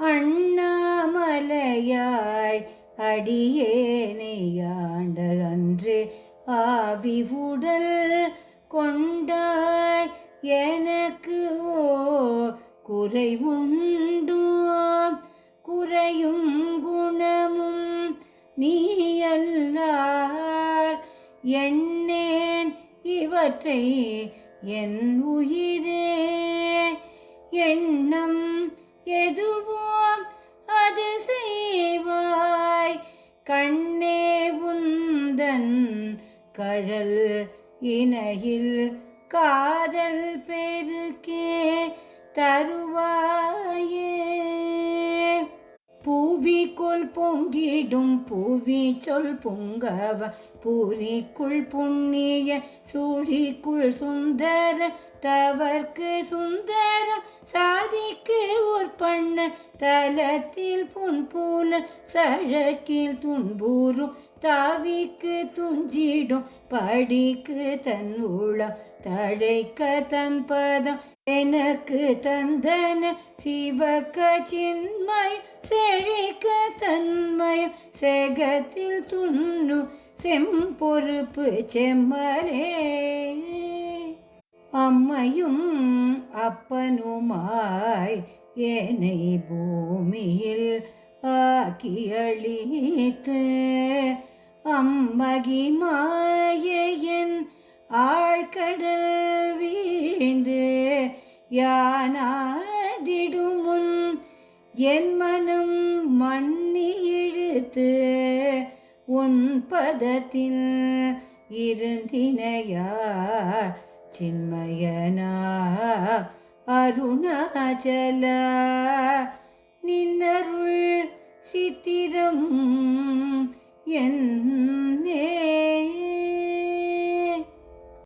அண்ணாமலையாய் அடியேனையாண்ட அன்று ஆவி உடல் கொண்டாய் எனக்கு ஓ குறை உண்டோ குறையும் குணமும் நீயல்லார் எண்ணேன் இவற்றை என் உயிரே. என் கழல் இணையில் காதல் பெருக்கே தருவாயே போல் பொங்கிடும் பூவி சொல் பொங்கவ. பூரிக்குள் புண்ணிய சூழிக்குள் சுந்தர. தவர்க்கு சுந்தரம் சாதிக்கு ஒரு பண்ண தலத்தில் புன்பூல சழக்கில் துன்பூரும் தாவிக்கு துஞ்சிடும் படிக்கு தன் உளம் தழைக்க தன் பதம் எனக்கு தந்தன. சிவக்க சின்மய செழி செகத்தில் துண்ணு செம்பொறுப்பு செம்மலே அம்மையும் அப்பனுமாய் என்னை பூமியில் ஆக்கி அழித்து அம்மகி மாயையன் ஆழ்கடல் வீழ்ந்து யானாதிடுமுன் என் மனம் மண்ணி சேர்த்து உன் பதத்தில் இருந்தினையா சின்மயனா அருணாச்சல. நின்னருள் சித்திரம் என்